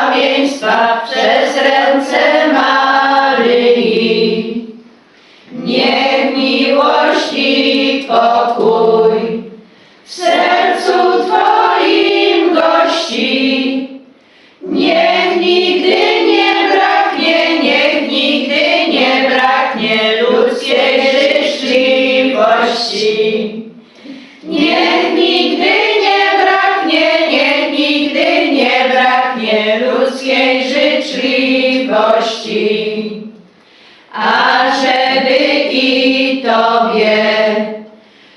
błogosławieństwa przez ręce Maryi. Niech miłość i pokój w sercu Twoim gości. Niech nigdy nie braknie, niech nigdy nie braknie ludzkiej życzliwości. Ludzkiej życzliwości. A żeby i Tobie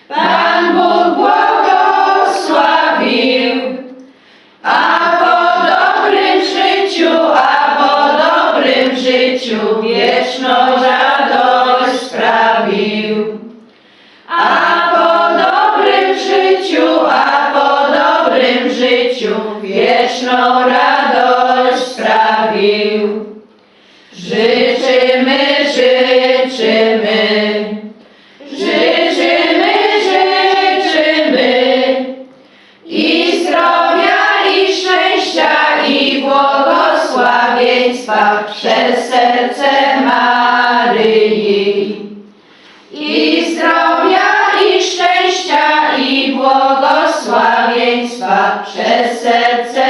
Pan Bóg błogosławił, a po dobrym życiu, a po dobrym życiu wieczną radość sprawił. A sprawił. Życzymy, życzymy, życzymy, życzymy i zdrowia, i szczęścia, i błogosławieństwa przez serce Maryi. I zdrowia, i szczęścia, i błogosławieństwa przez serce.